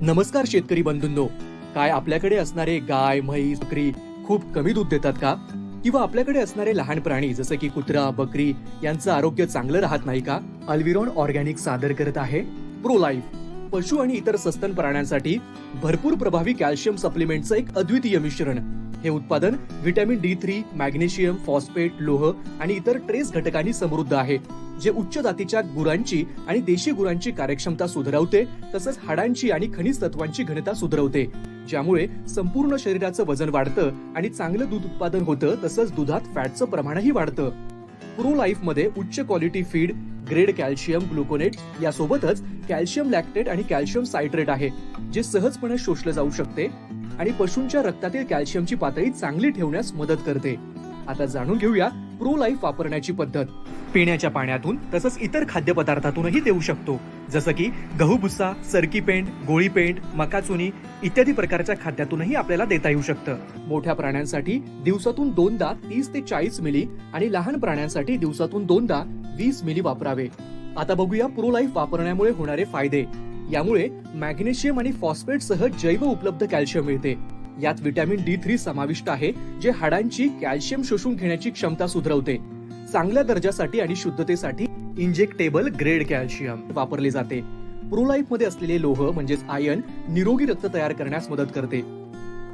नमस्कार शेतकरी बंधूंनो. काय आपल्याकडे असणारे गाय म्हैस बकरी खूप कमी दूध देतात का? किंवा आपल्याकडे असणारे लहान प्राणी जसं की कुत्रा बकरी यांचं आरोग्य चांगलं राहत नाही का? अल्विरॉन ऑर्गॅनिक सादर करत आहे. प्रो लाईफ पशु आणि इतर सस्तन प्राण्यांसाठी भरपूर प्रभावी कॅल्शियम सप्लिमेंटचं एक अद्वितीय मिश्रण. हे उत्पादन vitamin D three magnesium phosphate लोह आणि इतर ट्रेस घटकांनी समृद्ध आहे जे उच्च जातीच्या गुरांची आणि देशी गुरांची कार्यक्षमता सुधारवते तसंच हाडांची आणि खनिज तत्वांची घनता सुधारवते. ज्यामुळे संपूर्ण शरीराचं वजन वाढतं आणि चांगलं दूध उत्पादन होतं तसंच दुधात फॅटचं प्रमाणही वाढतं. प्रो लाईफमध्ये उच्च quality feed grade calcium gluconate यासोबतच कॅल्शियम लॅक्टेट आणि कॅल्शियम सायट्रेट आहे जे सहजपणे शोषलं जाऊ शकते आणि पशूंच्या रक्तातील कॅल्शियमची पातळी चांगली ठेवण्यास मदत करते. आता जाणून घेऊया प्रो लाईफ वापरण्याची पद्धत. पिण्याच्या पाण्यातून तसंच इतर खाद्यपदार्थातूनही देऊ शकतो. जसं की गहू भुस्सा सरकी पेंट गोळी पेंट मकाचुनी इत्यादी प्रकारच्या खाद्यातूनही आपल्याला देता येऊ शकतं. मोठ्या प्राण्यांसाठी दिवसातून दोनदा तीस ते चाळीस मिली आणि लहान प्राण्यांसाठी दिवसातून दोनदा वीस मिली वापरावे. आता बघूया प्रो लाईफ वापरण्यामुळे होणारे फायदे. यामुळे मॅग्नेशियम आणि फॉस्फेट सह जैव उपलब्ध कॅल्शियम मिळते. यात विटॅमिन डी थ्री समाविष्ट आहे जे हाडांची कॅल्शियम शोषून घेण्याची क्षमता सुधारवते. चांगल्या दर्जासाठी आणि शुद्धतेसाठी इंजेक्टेबल ग्रेड कॅल्शियम वापरले जाते. प्रोलाईफमध्ये असलेले लोह म्हणजेच आयन निरोगी रक्त तयार करण्यास मदत करते.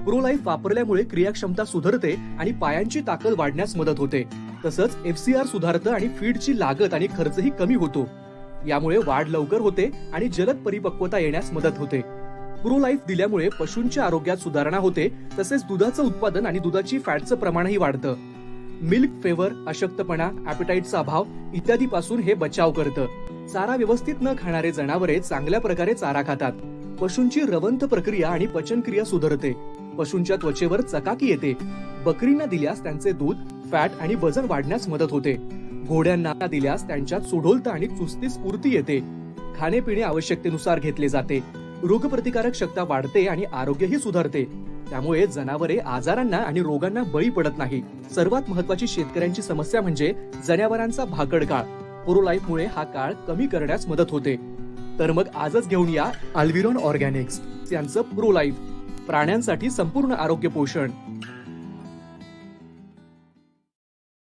प्रोलाईफ वापरल्यामुळे क्रियाक्षमता सुधारते आणि पायांची ताकद वाढण्यास मदत होते. तसंच एफसीआर सुधारतं आणि फीडची लागत आणि खर्चही कमी होतो. यामुळे वाढ लवकर होते आणि जलद परिपक्वता येण्यास मदत होते. प्रो लाईफ दिल्यामुळे पशूंच्या आरोग्यात सुधारणा होते तसेच दुधाचं उत्पादन आणि दुधाची फॅटचं प्रमाणही वाढतं. मिल्क फेवर अशक्तपणा ऍपेटाईटचा अभाव इत्यादी पासून हे बचाव करतं. चारा व्यवस्थित न खाणारे जनावरे चांगल्या प्रकारे चारा खातात. पशूंची रवंथ प्रक्रिया आणि पचनक्रिया सुधारते. पशूंच्या त्वचेवर चकाकी येते. बकरींना दिल्यास त्यांचे दूध फॅट आणि वजन वाढण्यास मदत होते. घोड्यांना दिल्यास त्यांच्यात सुढोलता आणि चुस्ती स्फूर्ती येते. खाणेपिणे आवश्यकतेनुसार घेतले जाते. रोगप्रतिकारक क्षमता वाढते आणि आरोग्यही सुधारते. त्यामुळे जनावरे आजारांना आणि रोगांना बळी पडत नाही. सर्वात महत्वाची शेतकऱ्यांची समस्या म्हणजे जनावरांचा भाकड काळ. प्रो मुळे हा काळ कमी करण्यास मदत होते. तर मग आजच घेऊन या अल्विरॉन ऑर्गॅनिक्स यांचं प्रो लाईफ प्राण्यांसाठी संपूर्ण आरोग्य पोषण.